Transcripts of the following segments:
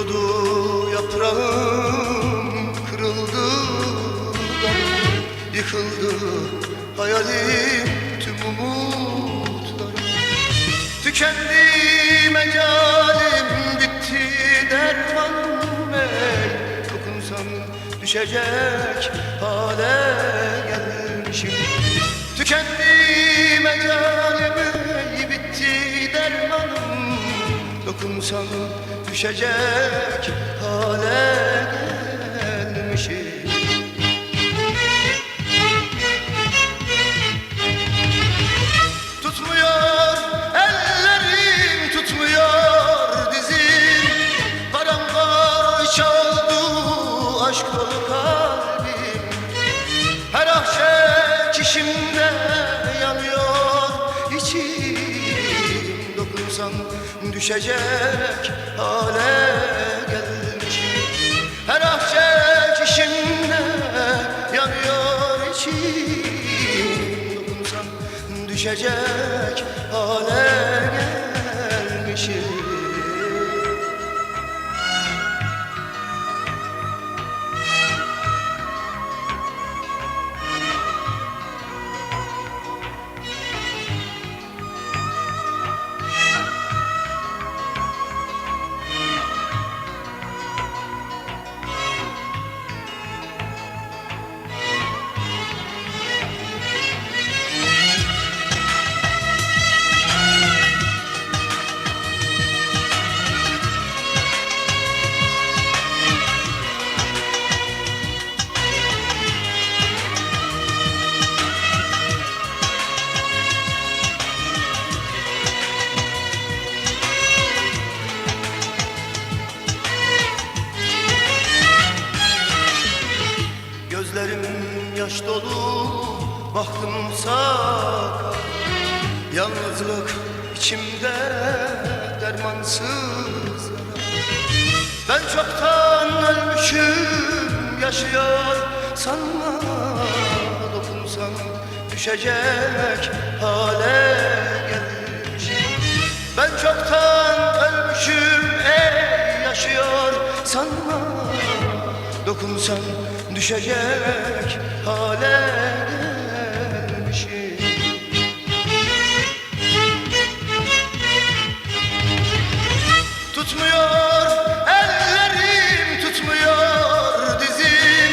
Düşüyordu yaprağım kırıldı. Yıkıldı hayalim tüm umutlarım Tükendi mecalim bitti dermanım el Dokunsam düşecek hale gelmişim. Tükendi mecalim bitti dermanım Dokunsam düşecek hale gelmişim. Tutmuyor ellerim tutmuyor dizim. Paramparça oldu aşk dolu kalbim. Her ah çekişimde yanıyor içim Dokunsam düşecek hale düşecek hale gelmişim yaş dolu, baktım sakal Yalnızlık içimde dermansız. Ben çoktan ölmüşüm, yaşıyor sanma. Dokunsam düşecek hale Dokunsam düşecek hale gelmişim. Tutmuyor ellerim tutmuyor dizim.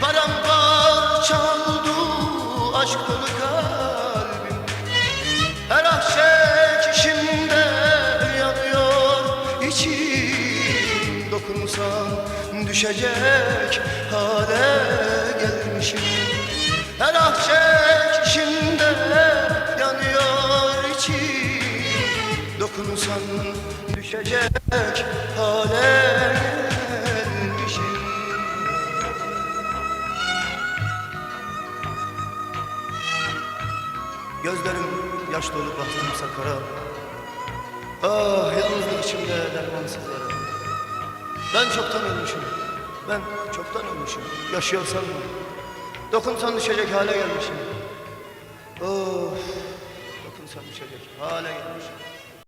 Paramparça oldu aşk dolu kalbim. Her ah çekişimde yanıyor içim Dokunsam düşecek hale gelmişim. Her ah çekişimde yanıyor içim. Dokunsam düşecek hale gelmişim. Gözlerim yaş dolu baktım sakara. Ah yalnızlık içimde dermansız yara Ben çoktan ölmüşüm. Ben çoktan ölmüşüm. Yaşıyorsam mı? Dokunsan düşecek hale gelmişim. Of Dokunsan düşecek hale gelmişim